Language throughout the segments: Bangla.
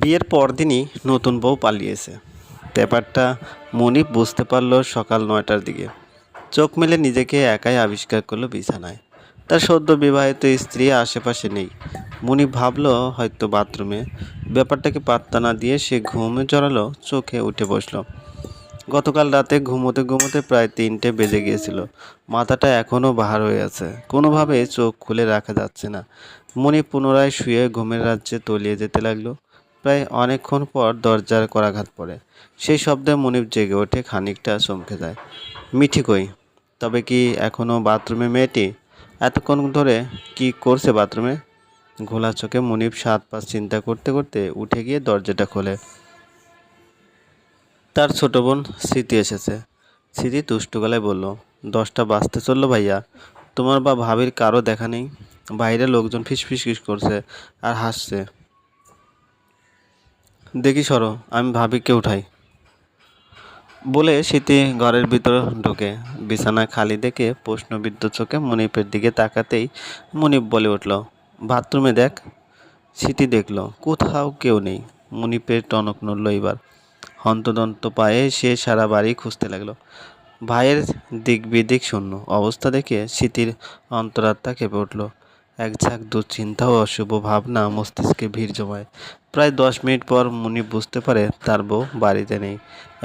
বিয়ের পরদিনই নতুন বউ পালিয়েছে। ব্যাপারটা মনিপ বুঝতে পারল সকাল নয়টার দিকে। চোখ মেলে নিজেকে একাই আবিষ্কার করল বিছানায়। তার সদ্য বিবাহিত স্ত্রী আশেপাশে নেই। মনিপ ভাবলো হয়তো বাথরুমে। ব্যাপারটাকে পাত্তা না দিয়ে সে ঘুমে জড়ালো, চোখে উঠে বসল। গতকাল রাতে ঘুমোতে ঘুমোতে প্রায় তিনটে বেজে গিয়েছিল। মাথাটা এখনও বাহার হয়ে আছে। কোনোভাবে চোখ খুলে রাখা যাচ্ছে না। মনি পুনরায় শুয়ে ঘুমের রাজ্যে তলিয়ে যেতে লাগল। প্রায় অনেকক্ষণ পর দরজার করাঘাত পড়ে। সেই শব্দে মনিপ জেগে ওঠে, খানিকটা চমকে যায়। মিঠি কই? তবে কি এখনও বাথরুমে মেয়েটি? এতক্ষণ ধরে কি করছে বাথরুমে? ঘোলা চোখে মনিপ সাত পাঁচ চিন্তা করতে করতে উঠে গিয়ে দরজাটা খোলে। তার ছোট বোন স্মৃতি এসেছে। স্মৃতি তুষ্টু গলায় বলল, দশটা বাজতে চলল ভাইয়া। তোমার বা ভাবির কারও দেখা নেই। বাইরে লোকজন ফিসফিস ফিস করছে আর হাসছে। দেখি সরো, আমি ভাবিকে উঠাই। বলে স্মৃতি ঘরের ভিতর ঢুকে। বিছানা খালি দেখে প্রশ্নবিদ্ধ চোখে মনিপের দিকে তাকাতেই মনিপ বলে উঠল, বাথরুমে দেখ। স্মৃতি দেখল, কোথাও কেউ নেই। মনিপের টনক নড়ল এবার। হন্তদন্ত পায়ে সে সারা বাড়ি খুঁজতে লাগল। ভাইয়ের দিক বিদিক শূন্য অবস্থা দেখে স্মৃতির অন্তরাত্মা কেঁপে উঠল। এক ঝাঁক দুশ্চিন্তা ও অশুভ ভাবনা মস্তিষ্কে ভিড় জমায়। প্রায় দশ মিনিট পর মুনি বুঝতে পারে তার বউ বাড়িতে নেই,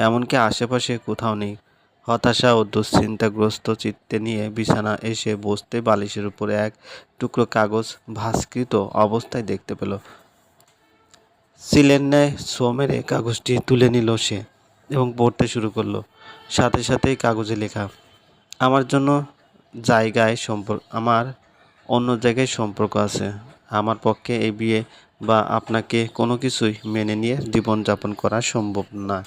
এমনকি আশেপাশে কোথাও নেই। হতাশা ও দুশ্চিন্তাগ্রস্ত চিত্তে নিয়ে বিছানা এসে বসতে বালিশের উপরে এক টুকরো কাগজ ভাস্কৃত অবস্থায় দেখতে পেল। সিলের ন্যায় সো মেরে কাগজটি তুলে নিল সে এবং পড়তে শুরু করল। সাথে সাথেই কাগজে লেখা, আমার জন্য জায়গায় সম্পর্ক আমার অন্য জায়গায় সম্পর্ক আছে। আমার পক্ষে এই বিয়ে বা আপনাকে কোনো কিছুই মেনে নিয়ে জীবনযাপন করা সম্ভব না।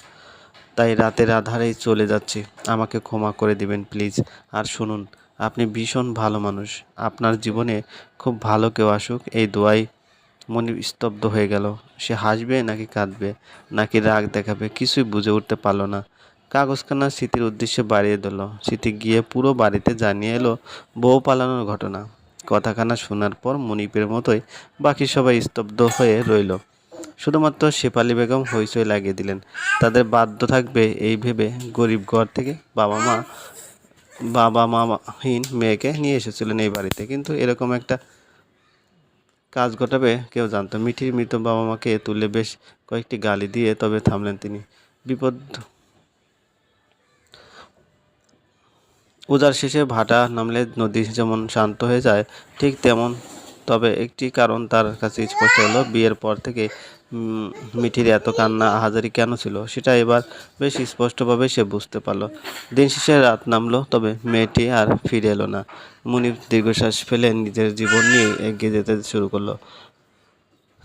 তাই রাতের আধারেই চলে যাচ্ছি। আমাকে ক্ষমা করে দিবেন, প্লিজ। আর শুনুন, আপনি ভীষণ ভালো মানুষ। আপনার জীবনে খুব ভালো কেউ আসুক, এই দোয়াই মনি স্তব্ধ হয়ে গেল। সে হাসবে নাকি কাঁদবে? নাকি রাগ দেখাবে? কিছুই বুঝে উঠতে পারল না। কাগজখানা স্মৃতির উদ্দেশ্যে বাড়িয়ে দিল। স্মৃতি গিয়ে পুরো বাড়িতে জানিয়ে এলো, বউ পালানোর ঘটনা। কথাখানা শোনার পর মনিপের মতোই বাকি সবাই স্তব্ধ হয়ে রইল। শুধুমাত্র শেফালি বেগম হইচই লাগিয়ে দিলেন। তাদের বাধ্য থাকবে এই ভেবে গরিব ঘর থেকে বাবা মা, বাবা মাহীন মেয়েকে নিয়ে এসেছিলেন এই বাড়িতে। কিন্তু এরকম একটা কাজ ঘটাবে কেউ জানতো। মিঠির মৃত বাবা মাকে তুলে বেশ কয়েকটি গালি দিয়ে তবে থামলেন তিনি। বিপদ উজার শেষে ভাটা নামলে নদী যেমন শান্ত হয়ে যায়, ঠিক তেমন। তবে একটি কারণ তার কাছে স্পষ্ট হলো, বিয়ের পর থেকে মিঠির এত কান্না আহাজারি কেন ছিল, সেটা এবার বেশ স্পষ্টভাবে সে বুঝতে পারল। দিন শেষে রাত নামলো, তবে মেয়েটি আর ফিরে এলো না। মুনির দীর্ঘশ্বাস ফেলে নিজের জীবন নিয়ে এগিয়ে যেতে শুরু করল।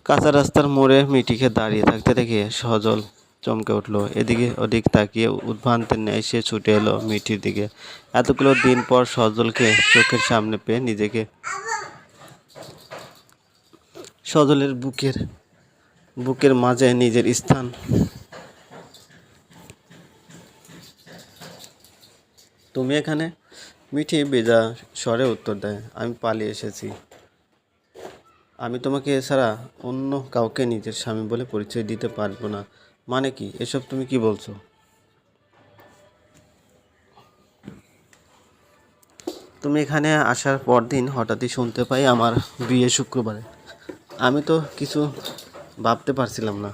কাঁচা রাস্তার মোড়ে মিটিকে দাঁড়িয়ে থাকতে দেখে সজল চমকে উঠল। এদিকে ওদিক তাকিয়ে উদ্ভ্রান্তের ন্যায় সে ছুটে এলো মিঠির দিকে। এতগুলো দিন পর সজলকে চোখের সামনে পেয়ে নিজেকে সজলের বুকের বুকের মাঝে নিজের স্থান। তুমি এখানে? মিঠি বেজা স্বরে উত্তর দেয়, আমি পালিয়ে এসেছি। আমি তোমাকে এছাড়া অন্য কাউকে নিজের স্বামী বলে পরিচয় দিতে পারব না। মানে কি? এসব তুমি কি বলছো? তুমি এখানে আসার পর দিন হঠাৎই শুনতে পাই আমার বিয়ে শুক্রবারে। আমি তো কিছু ভাবতে পারছিলাম না।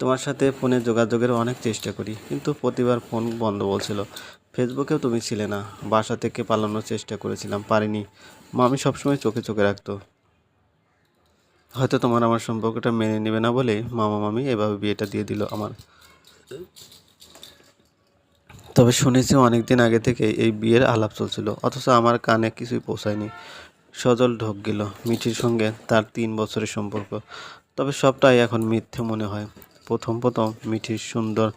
তোমার সাথে ফোনে যোগাযোগের অনেক চেষ্টা করি, কিন্তু প্রতিবার ফোন বন্ধ বলছিল। ফেসবুকেও তুমি ছিলে না, বাসা থেকে পালানোর চেষ্টা করেছিলাম, পারিনি। মামি সবসময় চোখে চোখে রাখতো। হয়তো তোমার আমার সম্পর্কটা মেনে নেবে না বলে মামা মামি এভাবে বিয়েটা দিয়ে দিল আমার। তবে শুনেছি অনেক দিন আগে থেকে এই বিয়ের আলাপ চলছিল, অথচ আমার কানে কিছুই পৌঁছায়নি। সজল ঢোক গেল, মিঠির সঙ্গে তার তিন বছরের সম্পর্ক। তবে সবটাই এখন মিথ্যে মনে হয়। প্রথম প্রথম মিঠির সুন্দর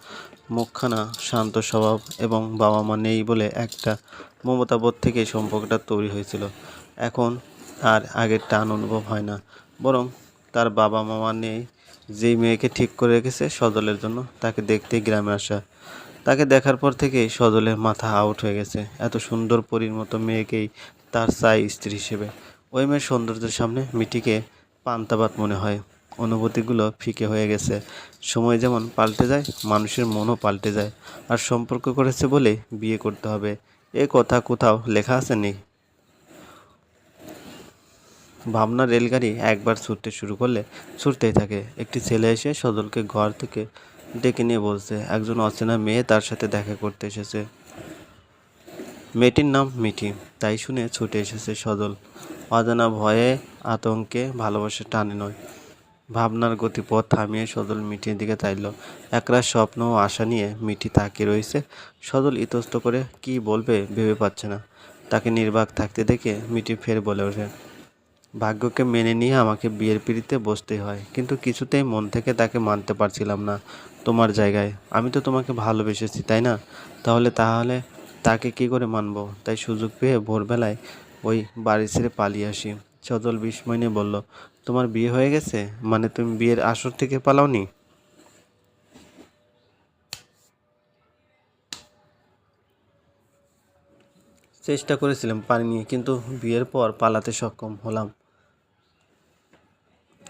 মুখখানা, শান্ত স্বভাব এবং বাবা মা নেই বলে একটা মমতাবোধ থেকে সম্পর্কটা তৈরি হয়েছিল। এখন আর আগের টান অনুভব হয় না। বরং তার বাবা মামা নেই, যেই মেয়েকে ঠিক করে রেখেছে সজলের জন্য, তাকে দেখতেই গ্রামে আসা। তাকে দেখার পর থেকেই সজলের মাথা আউট হয়ে গেছে। এত সুন্দর পরীর মতো মেয়েকেই তার চাই স্ত্রী হিসেবে। ওই মেয়ের সৌন্দর্যের সামনে মিটিকে পান্তাবাত মনে হয়। অনুভূতিগুলো ফিকে হয়ে গেছে। সময় যেমন পাল্টে যায়, মানুষের মনও পাল্টে যায়। আর সম্পর্ক করেছে বলে বিয়ে করতে হবে। এ কথা কোথাও লেখা আছে নি? ভাবনা রেলগাড়ি একবার ছুটতে শুরু করলে ছুটতেই থাকে। একটি ছেলে এসে সজলকে ঘর থেকে ডেকে নিয়ে বলছে, একজন অচেনা মেয়ে তার সাথে দেখা করতে এসেছে। মেয়েটির নাম মিঠি তাই শুনে ছুটে এসেছে সজল অজানা ভয়ে আতঙ্কে ভালোবাসা টানে নয়। ভাবনার গতিপথ থামিয়ে সজল মিঠির দিকে চাইল। একরাশ স্বপ্ন ও আশা নিয়ে মিঠি তাকিয়ে রয়েছে। সজল ইতস্ত করে, কি বলবে? ভেবে পাচ্ছে না। তাকে নির্বাক থাকতে দেখে মিঠি ফের বলে ওঠে ভাগ্যকে মেনে নিয়ে আমাকে বিয়ের পিড়িতে বসতেই হয়। কিন্তু কিছুতেই মন থেকে তাকে মানতে পারছিলাম না তোমার জায়গায়। আমি তো তোমাকে ভালোবেসেছি, তাই না? তাহলে তাহলে তাকে কি করে মানবো? তাই সুযোগ পেয়ে ভোরবেলায় ওই বাড়ি ছেড়ে পালিয়ে আসি। সজল বিস্ময় নিয়ে বলল, তোমার বিয়ে হয়ে গেছে? মানে তুমি বিয়ের আসর থেকে পালাওনি? চেষ্টা করেছিলাম পারিনি, কিন্তু বিয়ের পর পালাতে সক্ষম হলাম।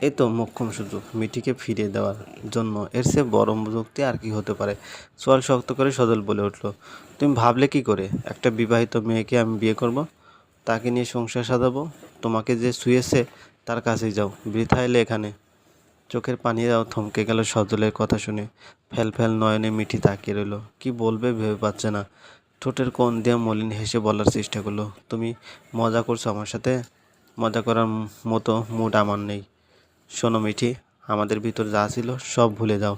এই তো মোক্ষম সুযোগ, মিঠিকে ফিরিয়ে দেওয়ার জন্য। এর চেয়ে বড় যুক্তি আর কি হতে পারে? সোয়াল শক্ত করে সজল বলে উঠল, তুমি ভাবলে কি করে? একটা বিবাহিত মেয়েকে আমি বিয়ে করব, তাকে নিয়ে সংসার সাজাবো, তোমাকে যে শুয়েছে তার কাছেই যাও, বৃথা এলে এখানে। চোখের পানি পানিরাও থমকে গেল সজলের কথা শুনে। ফেল ফেল নয়নে মিঠি তাকিয়ে রইল, কি বলবে ভেবে পাচ্ছে না। ঠোঁটের কোণ দিয়ে মলিন হেসে বলার চেষ্টা করল, তুমি মজা করছ আমার সাথে? মজা করার মতো মুড আমার নেই। শোনো মিঠি, আমাদের ভিতর যা ছিল সব ভুলে যাও।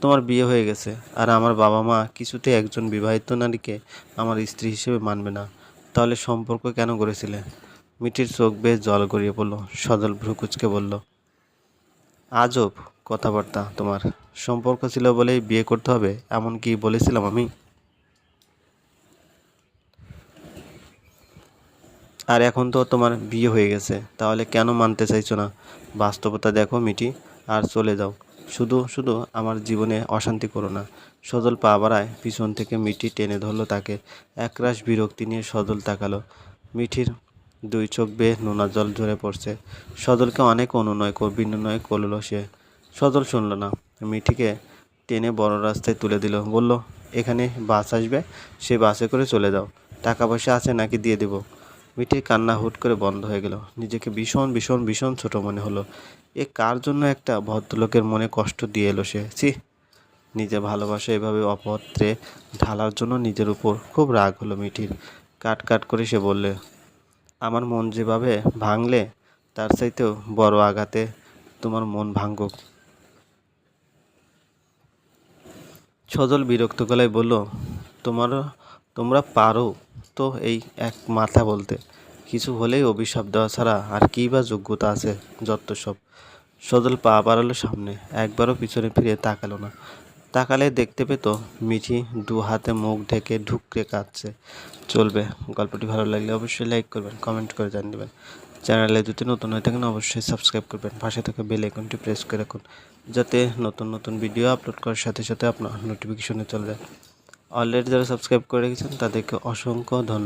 তোমার বিয়ে হয়ে গেছে, আর আমার বাবা মা কিছুতে একজন বিবাহিত নারীকে আমার স্ত্রী হিসেবে মানবে না। তাহলে সম্পর্ক কেন করেছিলে মিঠির চোখ বেয়ে জল গড়িয়ে পড়ল, সজল ভ্রুকুচকে বলল, আজব কথাবার্তা তোমার। সম্পর্ক ছিল বলেই বিয়ে করতে হবে এমন কি বলেছিলাম আমি। আর এখন তো তোমার বিয়ে হয়ে গেছে, তাহলে কেন মানতে চাইছো না? বাস্তবতা দেখো মিটি আর চলে যাও। শুধু শুধু আমার জীবনে অশান্তি করো না। সজল পা বাড়ায় পিছন থেকে মিটি টেনে ধরলো তাকে। একরাশ বিরক্তি নিয়ে সজল তাকালো। মিঠির দুই চোখ বেয়ে নোনা জল ঝরে পড়ছে। সজলকে অনেক অনুনয় বিনয় করল সে। সজল শুনল না। মিঠিকে টেনে বড় রাস্তায় তুলে দিল। বলল, এখানে বাস আসবে? সে বাসে করে চলে যাও। টাকা পয়সা আছে নাকি দিয়ে দেবো? মিঠির কান্না হুট করে বন্ধ হয়ে গেল। নিজেকে ভীষণ ভীষণ ভীষণ ছোট মনে হলো। এ কার জন্য একটা ভদ্রলোকের মনে কষ্ট দিয়ে এলো সে? ছি! নিজে ভালোবাসা এভাবে অপত্রে ঢালার জন্য নিজের উপর খুব রাগ হলো মিঠির। কাট কাট করে সে বললে, আমার মন যেভাবে ভাঙলে, তার চাইতেও বড় আঘাতে তোমার মন ভাঙ্গুক সজল বিরক্ত গলায় বলল, তোমার, তোমরা পারো তো এই এক মাথা বলতে। কিছু হলেই অভিশাপ দেওয়া ছাড়া আর কী বা যোগ্যতা আছে, যত সব। সজল পা বাড়ালো সামনে, একবারও পিছনে ফিরে তাকালো না। তাকালে দেখতে পেত মিঠি দু হাতে মুখ ঢেকে ঢুকরে কাঁদছে। চলবে, গল্পটি ভালো লাগলে অবশ্যই লাইক করবেন, কমেন্ট করে জানিয়ে চ্যানেলে যদি নতুন হয়ে থাকেন অবশ্যই সাবস্ক্রাইব করবেন, পাশে থাকা বেল আইকনটি প্রেস করে রাখুন, যাতে নতুন নতুন ভিডিও আপলোড করার সাথে সাথে আপনার নোটিফিকেশনে চলে যায়। অলরেডি যারা সাবস্ক্রাইব করে রেখেছেন তাদেরকে অসংখ্য ধন্যবাদ।